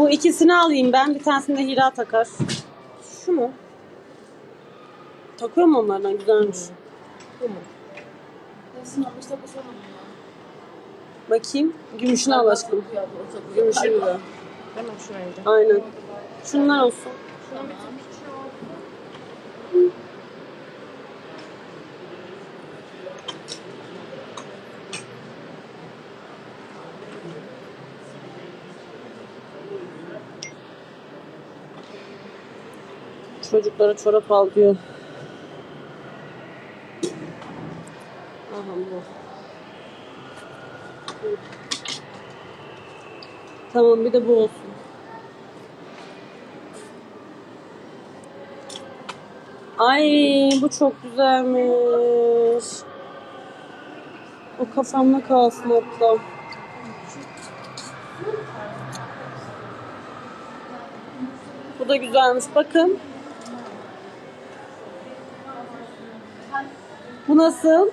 Bu ikisini alayım ben. Bir tanesini de Hira takar. Şu mu? Takıyor mu onlardan? Güzelmiş. Bu mu? Bakayım. Gümüşünü al aşkım. Gümüşünü de. Değil mi şu rengi? Aynen. Şunlar olsun. Şuna bir tane Çocuklara çorap al diyor. Tamam bir de bu olsun. Ay bu çok güzelmiş. O kafamda kalsın hatta. Bu da güzelmiş. Bakın. Bu nasıl?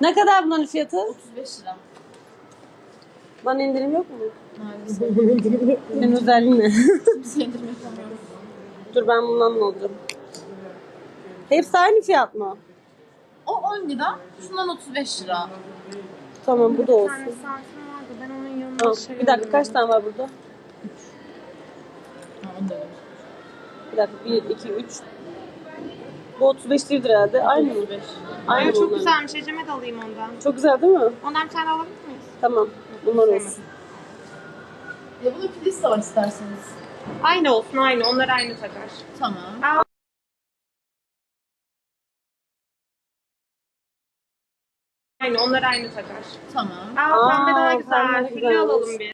Ne kadar bunların fiyatı? 35 lira. Bana indirim yok mu? Maalesef. Senin özelliğin ne? Kimse indirme yapamıyoruz. Dur ben bundan mı alacağım? Hepsi aynı fiyat mı? O 10 lira. Şundan 35 lira. Tamam bu da Bir olsun. tane saatim vardı. Ben onun yanına Tamam. şey Bir dakika kaç tane var burada? Ha, onu da öyle. Bir dakika 1, 2, 3. Bu 35 liradır herhalde. Aynı mı? 35. Aynı Ay, çok bunların. güzelmiş. Ecem'e de alayım ondan. Çok güzel değil mi? Ondan bir tane alabilir miyiz? Tamam. Bunlar olsun. Ya bunun filiz de var isterseniz. Aynı olsun aynı. Onlar aynı takar. Tamam. Aynı onlar aynı takar. Tamam. Aa, Aa, pembe daha güzel. güzelmiş. alalım bir.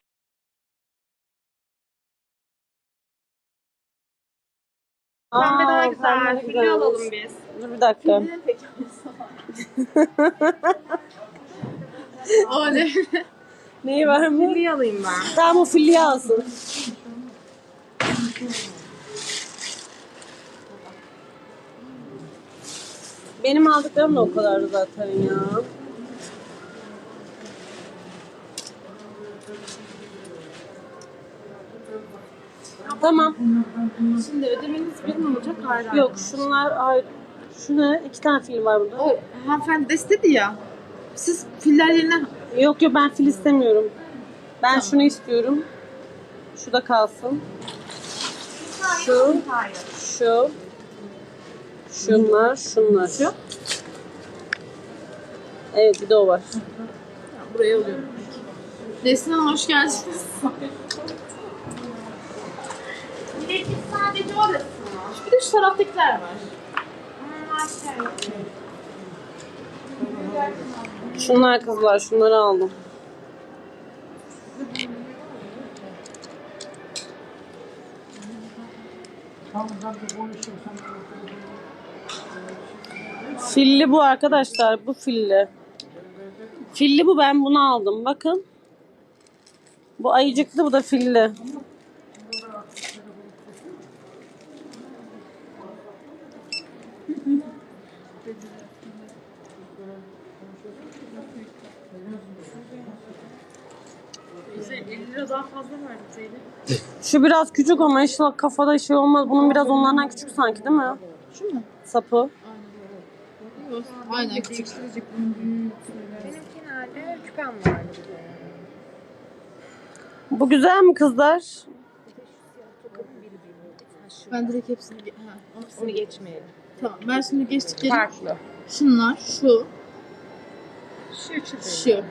Pembe daha güzel. güzelmiş. alalım biz. Dur bir dakika. O ne? Neyi var mı? Fulli alayım ben. Tamam o filliyi alsın. Benim aldıklarım da o kadardı zaten ya. Tamam. Şimdi ödemeniz bir mi olacak? Hayır. Yok şunlar hayır. Şu ne? İki tane film var burada. O hanımefendi de istedi ya. Siz filler yerine Yok yok ben fil istemiyorum. Ben şunu istiyorum. Şu da kalsın. Şu. Şu. Şunlar, şunlar. Şu? Evet bir de o var. buraya alıyorum. Nesrin Hanım hoş geldiniz. Sadece orası mı? Bir de şu taraftakiler var. Şunlar kızlar, şunları aldım. Filli bu arkadaşlar, bu filli. Filli bu, ben bunu aldım. Bakın. Bu ayıcıklı, bu da filli. Güzel. 50 lira daha fazla verdim Zeynep. Şu biraz küçük ama inşallah kafada şey olmaz. Bunun biraz onlardan küçük sanki değil mi? Şu mu? Sapı. Aynen küçük. Benimki nerede? Küpem vardı. Bu güzel mi kızlar? Ben direkt hepsini... ge- Ha, o- İkisini geçmeyelim. Tamam ben şimdi geçtikleri... Farklı. Şunlar, şu, Şu çıtır. şu.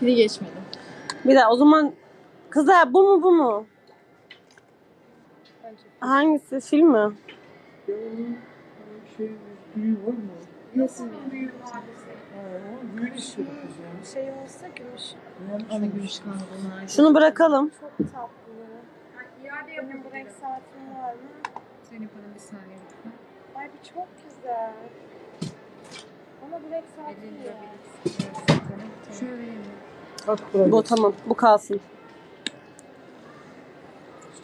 Fili geçmedim. Bir daha o zaman kızlar bu mu bu mu? Hangisi? Fil mi? Şunu bırakalım. Çok tatlı. İade yapayım. Bu renk saatin var mı? Zeynep Hanım bir saniye lütfen. Ay bu çok güzel. Ama bu renk saatin. Şöyle vereyim? Bak buraya. Bu tamam. Bu kalsın.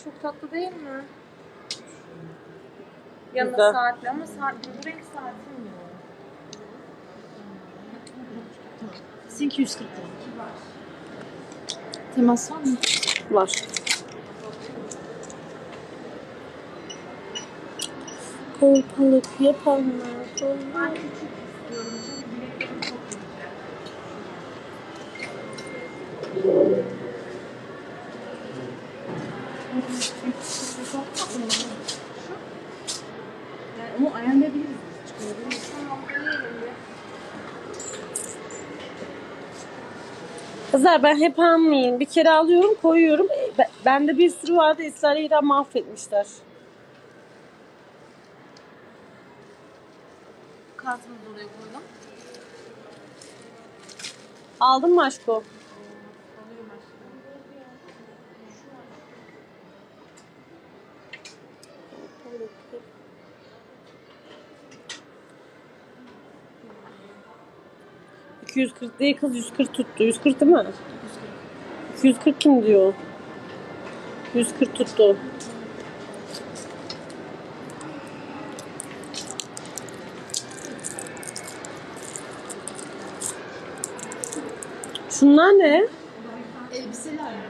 Çok tatlı değil mi? Yanında Güzel. saatli ama saat, bu renk saatim yok. Sizinki 140 lira. Temas var mı? Var. Kolpalık yapanlar. kolpalık. Yani onu ayarlayabiliriz. Kızlar ben hep almayayım. Bir kere alıyorum koyuyorum. E, be- Bende bir sürü vardı. İsrail'i mahvetmişler. Kartımızı oraya koydum. Aldın mı aşko? 240 değil kız 140 tuttu. 140 değil mi? 240 kim diyor? 140 tuttu. Şunlar ne? Elbiseler mi?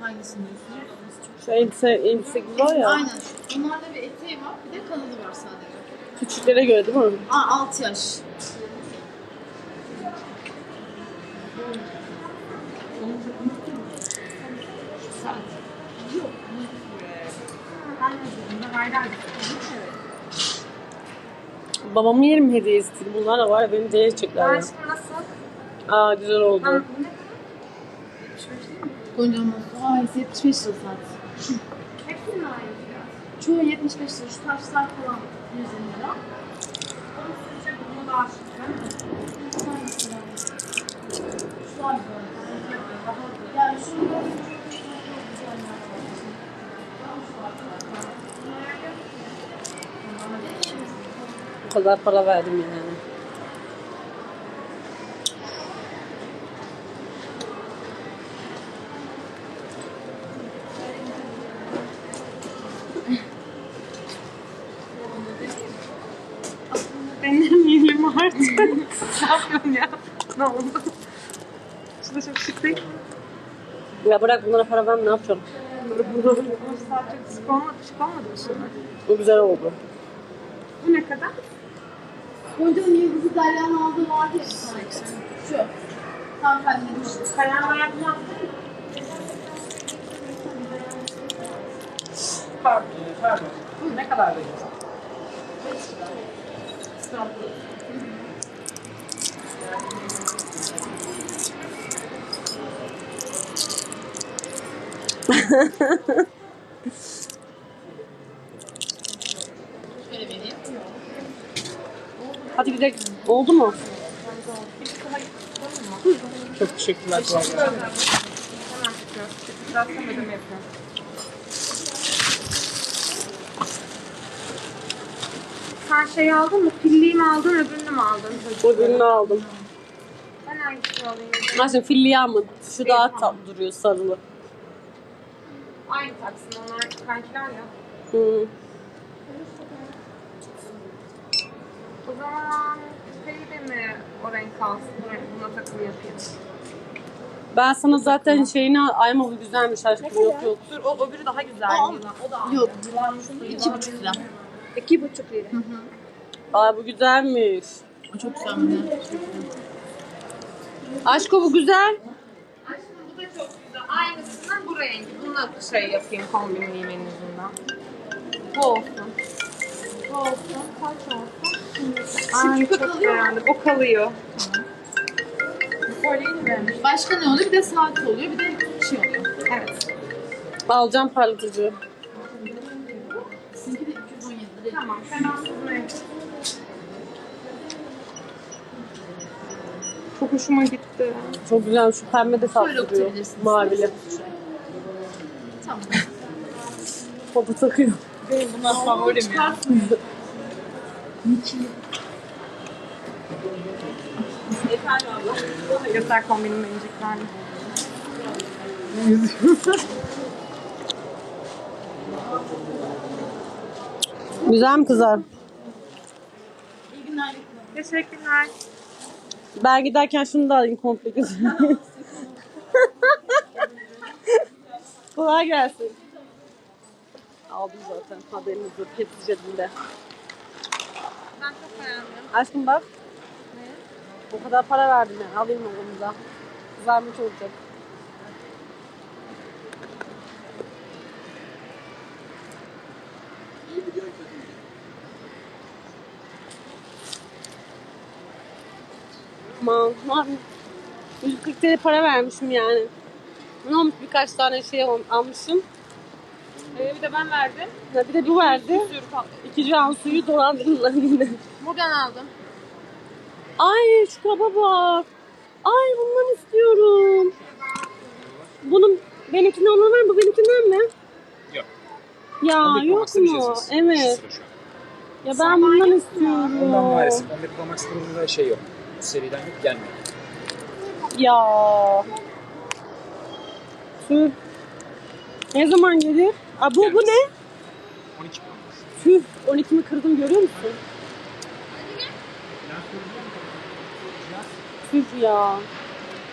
Hangisini diyorsunuz? Şu elbise, elbise gibi var ya. Aynen. Bunlarda bir eteği var, bir de kanalı var sadece. Küçüklere göre değil mi? Aa 6 yaş. Babamın yerim hediyesi. Bunlar da var ya beni değecekler ya. Aşkım nasıl? Aa güzel oldu. Tamam. Gonca Aa 75 lira saat. Hepsinin aynı fiyat. Çoğu 75 lira. Şu taşlar falan 120 lira. Onun sizce bunu daha şık değil mi? Hangisi var? Şu var böyle. Yani şu Bu kadar para verdim yani. Denemeyelim artık. ne yapıyorsun ya? Ne oldu? Şu da çok şık değil mi? Ya bırak bunlara para ben ne yapacağım? Bu saat çok şık olmadı, şık olmadı mı şimdi? Bu güzel oldu. Bu ne kadar? Gonca'nın yıldızı Derya'nın aldığı vardı ya. Şu. Hanımefendi demiş. Karar verdin mi? Pardon, pardon. Bu ne kadar veriyorsun? Şöyle Hadi gidelim. Oldu mu? Çok teşekkürler. Hemen ödeme yapıyorum. Sen şey aldın mı? Pilliği mi aldın, öbürünü mü aldın? Bu ürünü aldım. Ben hangisini alayım? Aslında filli mı? Şu daha tatlı duruyor sarılı. Aynı taksın, onlar kankiler ya. Hı. O zaman küpeyi de mi o renk alsın? Böyle buna takım yapayım. Ben sana zaten şeyini ayma bu güzelmiş aşkım yok yok. Dur, o öbürü daha güzel. Aa, yılan. O da Yok. İki buçuk lira. İki buçuk lira. Aa bu güzelmiş. O çok güzel bir de. Aşko bu güzel. Aşkım bu da çok güzel. Aynısından bu renk. Buna şey yapayım, kombinleyeyim en azından. Bu olsun. Bu olsun. Kaç olsun? Çok kalıyor. O kalıyor. Vermiş? Başka ne oluyor? Bir de saat oluyor, bir de şey oluyor. Evet. Alacağım parlatıcı. Sizinki de 217 lira. Tamam. Hemen bunu yapayım. Çok hoşuma gitti. Çok güzel şu pembe de Şöyle tatlı duruyor. oturabilirsiniz. Mavili. Tamam. Topu takıyor. Benim bunlar favorim ya. Efendim abla. Göster kombinimi inciklerini. Güzel mi kızar? İyi günler. Teşekkürler. Ben giderken şunu da alayım komple güzel. Kolay gelsin. Aldım zaten haberiniz yok. Hepsi cebimde. Ben çok beğendim. Aşkım bak. O kadar para verdim yani. Alayım oğlumuza. Kızarmış olacak. Aman, aman. 140 TL para vermişim yani. Ne olmuş birkaç tane şey al- almışım. Ee, bir de ben verdim. Ha, bir de bu verdi. İki can suyu dolandırdılar yine. Buradan aldım. Ay şu kaba bak. Ay bundan istiyorum. Bunun benimkinden olan var mı? Bu benimkinden mi? Yok. Ya 11 Pro yok bir mu? yazıyorsun. Evet. Şu sıra şu an. Ya ben bundan istiyorum. Ondan maalesef 11 Pro Max grubunda şey yok. Bu seriden yok gelmiyor. Ya. Tüh. Ne zaman gelir? Aa, bu, bu ne? 12 Pro Max. Tüh. 12'mi kırdım görüyor musun? Tüh ya.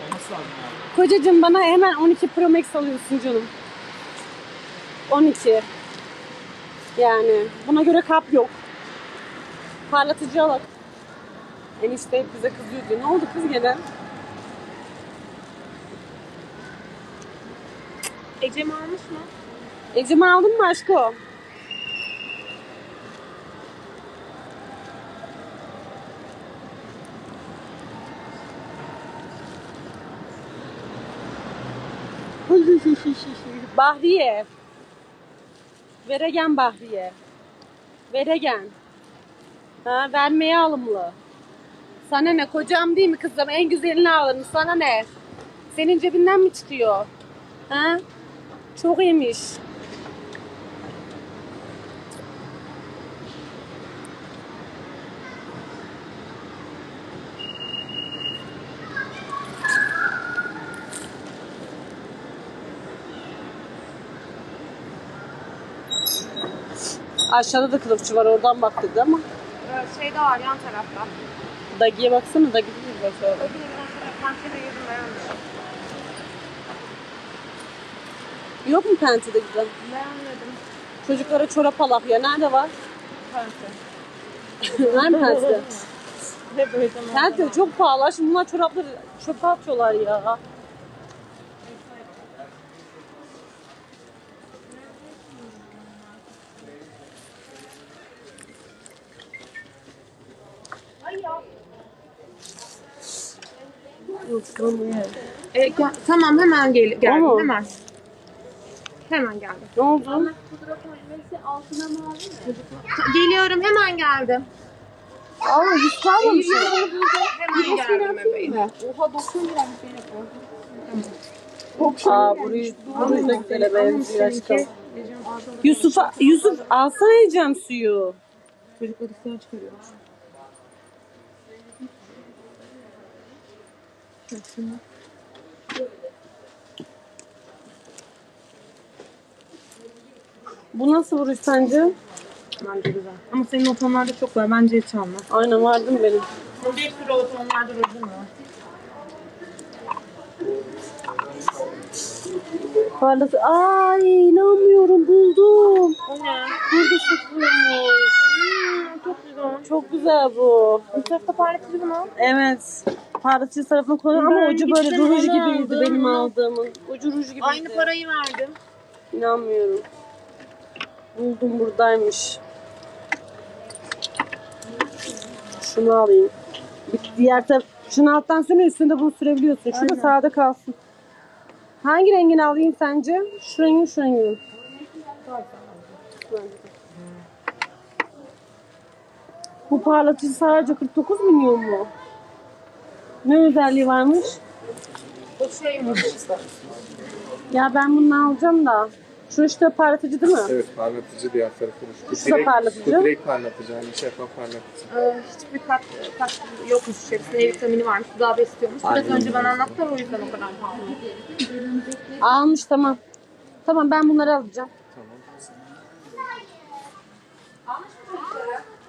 Olması lazım abi. Kocacığım bana hemen 12 Pro Max alıyorsun canım. 12. Yani buna göre kap yok. Parlatıcı alak. Enişte hep bize kızıyor diyor. Ne oldu kız gene? Ecem almış mı? Ecemi aldın mı aşkım? Bahriye. Veregen Bahriye. Veregen. Ha, vermeye alımlı. Sana ne? Kocam değil mi kızım? En güzelini alırım. Sana ne? Senin cebinden mi çıkıyor? Ha? Çok iyiymiş. Aşağıda da kılıfçı var oradan bak dedi ama. Ee, şey de var yan tarafta. Dagi'ye baksana Dagi değil bak. Bakın ben şöyle yedim beğenmedim. Yok mu Penti de güzel? Beğenmedim. Çocuklara çorap alak ya. Nerede var? Pente. Nerede Penti? Ne böyle Penti çok pahalı. Şimdi bunlar çorapları çöpe atıyorlar ya. E, gel- tamam hemen gel geldim Tamam. hemen. Hemen geldim. Ne oldu? Altına mavi mi? Geliyorum hemen geldim. Aa, hiç kalmamış. Hemen geldim bebeğim. Oha 90 liraymış benim. Aa, burayı, burayı da güzele benziyor aşkım. Yusuf'a, Yusuf alsana Ecem suyu. Çocuklar isyan çıkarıyormuş. Bu nasıl vuruş sence? Bence güzel. Ama senin o tonlarda çok var. Bence hiç alma. Aynen vardı mı benim? Bir sürü o tonlarda rujum var. Parlası. Ay inanmıyorum buldum. O ne? Burada sıfırmış. Hmm, çok güzel. Çok güzel bu. Bu tarafta parlatıcı bunu. Evet. Parlatıcı tarafına koydum ama ucu böyle ruj gibiydi benim aldığımın. Ucu ruj gibiydi. Aynı parayı verdim. İnanmıyorum. Buldum buradaymış. Şunu alayım. Bir diğer taraf, şunu alttan sürme üstünde bunu sürebiliyorsun. Şurada Aynen. sağda kalsın. Hangi rengini alayım sence? Şu rengi mi, şu rengi mi? Bu parlatıcı sadece 49 milyon mu? Ne özelliği varmış? O şey mi? Ya ben bunu alacağım da. Şu işte parlatıcı değil mi? Evet parlatıcı diğer tarafı. Bu Şu da parlatıcı. Bu direkt parlatıcı. Hani şeffaf parlatıcı. Ee, hiçbir kat, kat yokmuş içerisinde. E vitamini varmış. Daha besliyormuş. Biraz önce bana anlattılar o yüzden o kadar pahalı. Almış tamam. Tamam ben bunları alacağım. Tamam.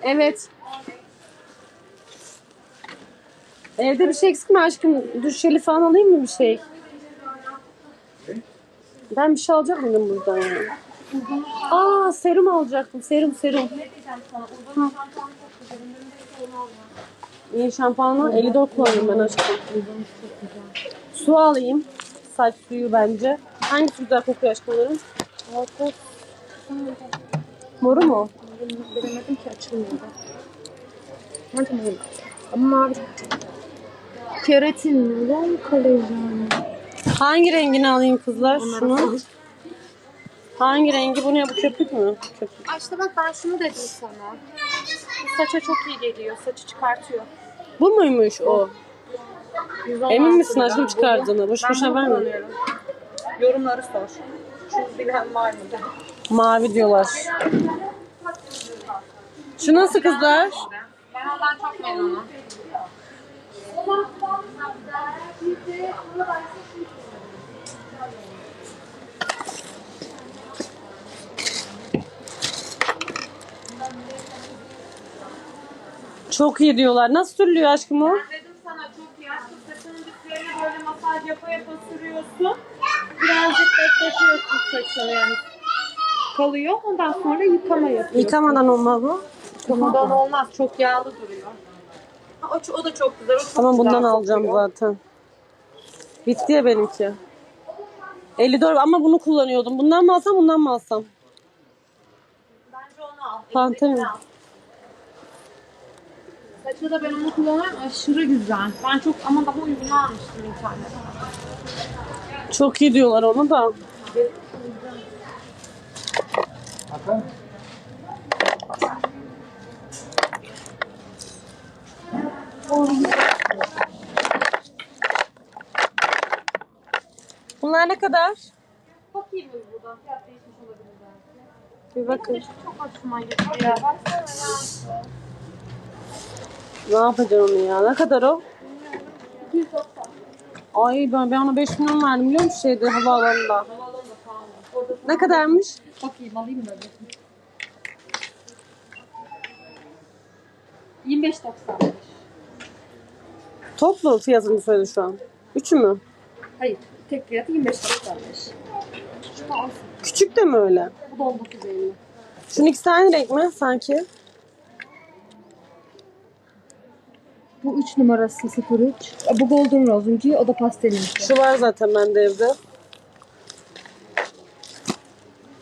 Evet. Evde bir şey eksik mi aşkım? Duş jeli falan alayım mı bir şey? Ben bir şey alacak mıydım buradan ya? Aa serum alacaktım. Serum serum. Hı. İyi şampuanı 54 kullanıyorum ben aşkım. Su alayım. Saç suyu bence. Hangisi güzel kokuyor aşkım? Moru mu? Bilemedim ki açılmıyor. Ama mavi. Keratin mi? Lan kolajen. Hangi rengini alayım kızlar? Şunu. Hangi rengi? Bu ne? Bu köpük mü? Köpük. Ay işte bak ben şunu dedim sana. Bu saça çok iyi geliyor. Saçı çıkartıyor. Bu muymuş o? 116 Emin misin lira. aşkım çıkardığını? Boş Ben boşuna bunu verme. kullanıyorum. Yorumları sor. Şu bilen var mı? Mavi diyorlar. Şu nasıl kızlar? Ben ondan çok memnunum. Çok iyi diyorlar. Nasıl sürülüyor aşkım o? Dedim sana çok iyi. Aşkım saçının diplerine böyle masaj yapa yapa sürüyorsun. Birazcık bekletiyorsun saçını yani. Kalıyor. Ondan sonra yıkama yapıyorsun. Yıkamadan olmaz mı? Yıkamadan olmaz. Çok yağlı duruyor. Ha, O, o da çok güzel. O çok Tamam bundan güzel alacağım kokuyor. zaten. Bitti ya benimki. 54 ama bunu kullanıyordum. Bundan mı alsam bundan mı alsam? Bence onu al. Pantene. Al. Saçta da ben onu kullanıyorum. Aşırı güzel. Ben çok ama daha uygunu almıştım internetten. Çok iyi diyorlar onu da. Bunlar ne kadar? Bakayım mı buradan? Fiyat değişmiş olabilir belki. Bir bakın. Çok hoşuma gitti ya. Baksana. Ne yapacaksın onu ya? Ne kadar o? Ay ben, ben ona 5 milyon verdim biliyor musun şeyde havaalanında. Ne kadarmış? Bakayım alayım mı? 25.95. Toplu fiyatını söyledi şu an. Üçü mü? Hayır. Tek fiyatı 25.95. Şunu alsın. Küçük de mi öyle? Bu da 19.50. Şunun ikisi aynı renk mi sanki? Bu 3 numarası 03. Bu Golden Rose'uncu, o da pastelinki. Şu var zaten bende evde.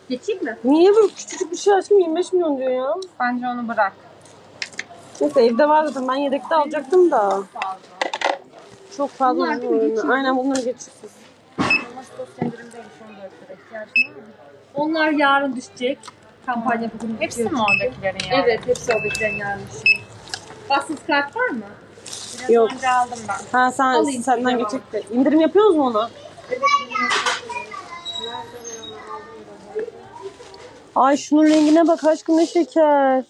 Geçeyim mi? Niye böyle küçücük bir şey açtım 25 milyon diyor ya. Bence onu bırak. Neyse evde var zaten ben yedekte alacaktım da. Çok fazla Bunlar değil mi? ürün. Geçiyor. Aynen bunları geçirsiniz. Onlar yarın düşecek. Kampanya bugün Hepsi mi oradakilerin ya? Evet, hepsi oradakilerin yarın düşecek. Bassız kart var mı? Yok. Önce aldım ben. Ha sen Alayım, senden tamam. geçecekti. İndirim yapıyoruz mu ona? Ay şunun rengine bak aşkım ne şeker.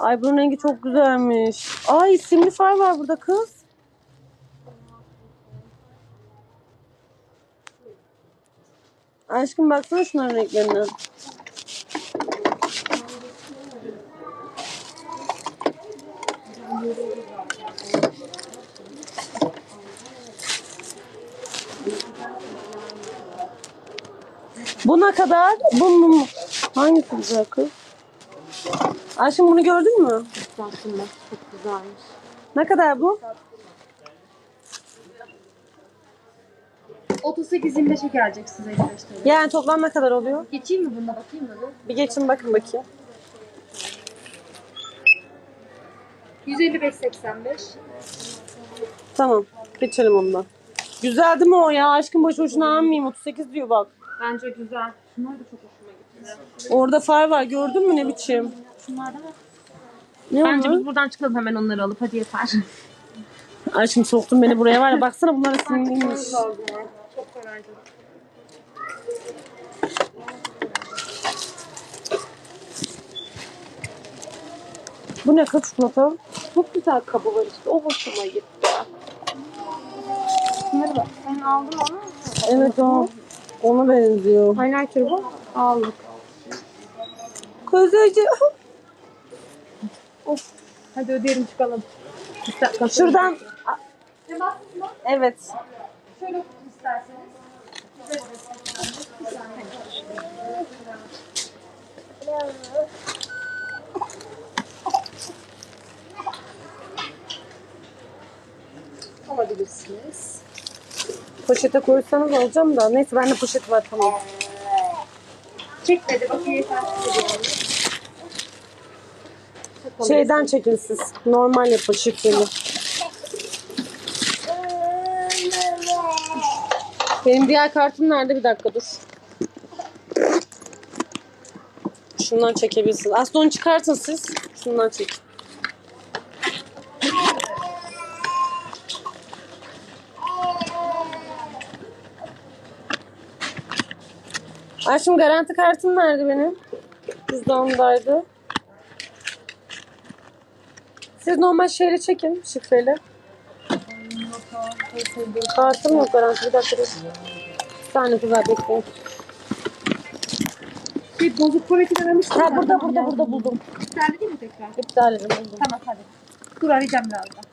Ay bunun rengi çok güzelmiş. Ay simli far var burada kız. Aşkım baksana şunların renklerine. Bu ne kadar? Bu mu? Hangisi güzel kız? Aşkım bunu gördün mü? Aslında çok güzelmiş. Ne kadar bu? 38-25'e gelecek size 55 TL. Yani toplam ne kadar oluyor? Geçeyim mi bunda bakayım mı? Bir geçin bakın bakayım. 155-85. Tamam. Geçelim ondan. Güzel değil mi o ya? Aşkım boş boşuna almayayım. 38 diyor bak. Bence güzel. Şunlar da çok hoşuma gitti. Orada far var. Gördün mü ne biçim? Şunlar? Ne Bence onlar? biz buradan çıkalım hemen onları alıp hadi yeter. Aşkım soktun beni buraya var ya. Baksana bunlar sinirliymiş. Çok. Bu ne kız çikolata? Çok güzel kabı var işte. O hoşuma gitti. Şunları bak. Sen aldın onu. Evet o. Ona benziyor. Highlighter bu. Aldık. Kızıcı. Hadi ödeyelim çıkalım. Şuradan. Evet. Şöyle isterseniz. Alabilirsiniz. Poşete koysanız alacağım da. Neyse bende poşet var tamam. Çekmedi. Bakın yetersiz. Şeyden çekin siz. Normal yapın şifreli. Benim diğer kartım nerede? Bir dakika dur. Şundan çekebilirsiniz. Aslında onu çıkartın siz. Şundan çekin. Ayşem garanti kartım nerede benim? Cüzdanımdaydı. Siz normal şeyle çekin, şifreyle. Kartım yok garanti. Bir dakika. Bir saniye kızlar bekleyin. Bir bozuk kuvveti dememiştim. Ha burada burada burada buldum. İsterdi değil mi tekrar? İptal edin buldum. Tamam hadi. Dur arayacağım birazdan.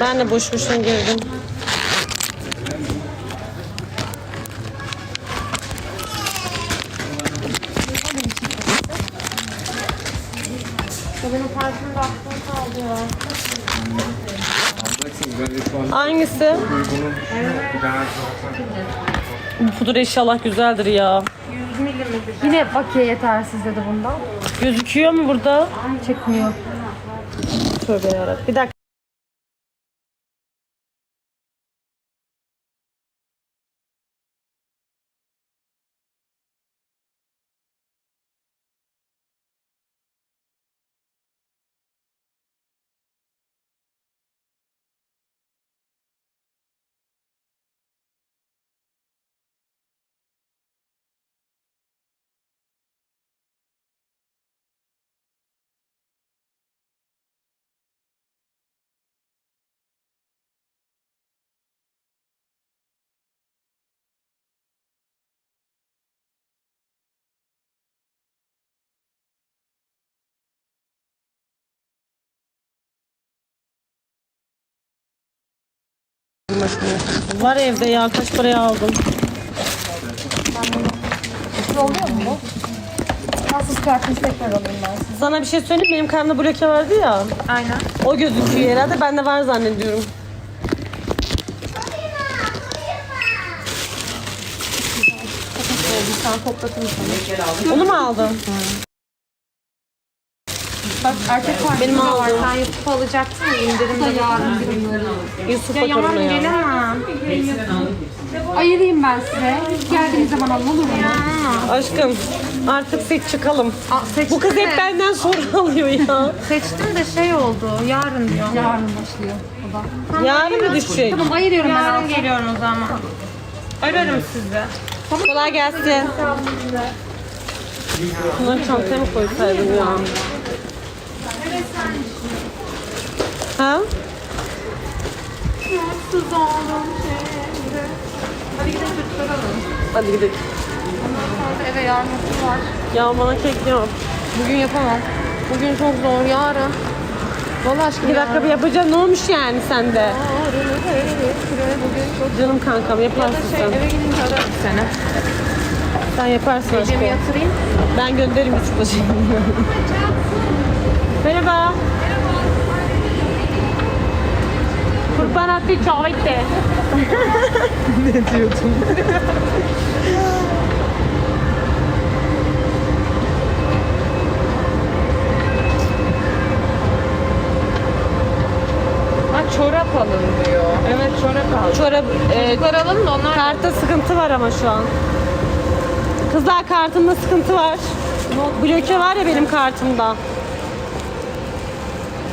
Ben de boş boşuna girdim. Benim kaldı ya. Hangisi? Bu pudra inşallah güzeldir ya. 100 milimetre. Yine bakiye yetersiz dedi bundan. Gözüküyor mu burada? Çekmiyor. Tövbe yarabbim. Bir dakika. Var evde ya kaç paraya aldım. Oluyor mu bu? Nasıl çıkartmış tekrar alayım ben size. Sana bir şey söyleyeyim mi? benim karnımda bloke vardı ya. Aynen. O gözüküyor herhalde bende var zannediyorum. Sen toplatın. Onu mu aldın? Bak erkek parfümü Benim de var. Sen Yusuf alacaksın ya indirimde yarın Yusuf Ya yarın Batur'una ya. gelemem. Ayırayım ben size. Geldiğiniz zaman alın olur mu? Aşkım artık seç çıkalım. Aa, seçtim Bu kız de- hep benden soru alıyor ya. Seçtim de şey oldu. Yarın diyor. Yarın başlıyor. O da. Yarın mı düşecek? Tamam ayırıyorum ben. Yarın geliyorum o zaman. Ararım sizi. Kolay gelsin. Bunları çantaya mı koysaydım ya? Ha? Mutsuz oldum şimdi. Hadi gidelim çocuklar alalım. Hadi gidelim. Sonra eve yarın okul var. Ya bana kek yok. Bugün yapamam. Bugün çok zor. Yarın. Vallahi aşkım Bir dakika bir yapacağım. Ne olmuş yani sende? Bugün çok Canım kankam yaparsın şey sen. eve gidince ararım seni. Sen yaparsın aşkım. Gecemi yatırayım. Ben gönderirim Yusuf'la Merhaba. Kurban attı çavite. ne diyordun? Bak çorap alınmıyor. Evet çorap al. Çorap, e, Çocuklar alın da onlar kartta sıkıntı var ama şu an. Kızlar kartımda sıkıntı var. Bloke var ya benim kartımda.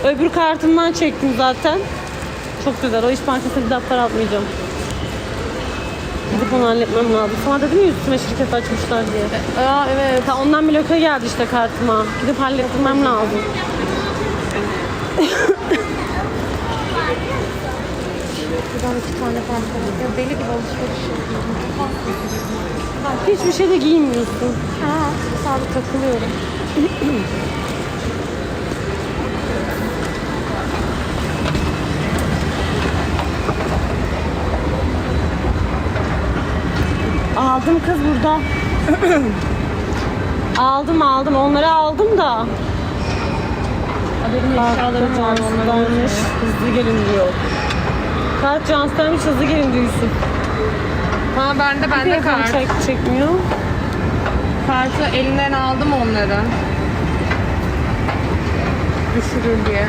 Öbür kartımdan çektim zaten. Çok güzel. O iş bankasına bir daha para atmayacağım. Gidip onu halletmem lazım. Sana dedim ya üstüme şirket açmışlar diye. Aa evet. Ta ondan bloke geldi işte kartıma. Gidip hallettirmem lazım. Buradan iki tane pantolon. Ya deli gibi alışveriş yapıyorum. Hiçbir şey de giymiyorsun. Ha, sadece takılıyorum. Aldım kız burada. aldım aldım. Onları aldım da. Benim eşyalarım var. Cansu'daymış. Hızlı gelin diyor. Kart Cansu'daymış hızlı gelin diyor Yusuf. Ha bende bende kart. çek, çekmiyor. Kartı elinden aldım onları. Düşürür diye.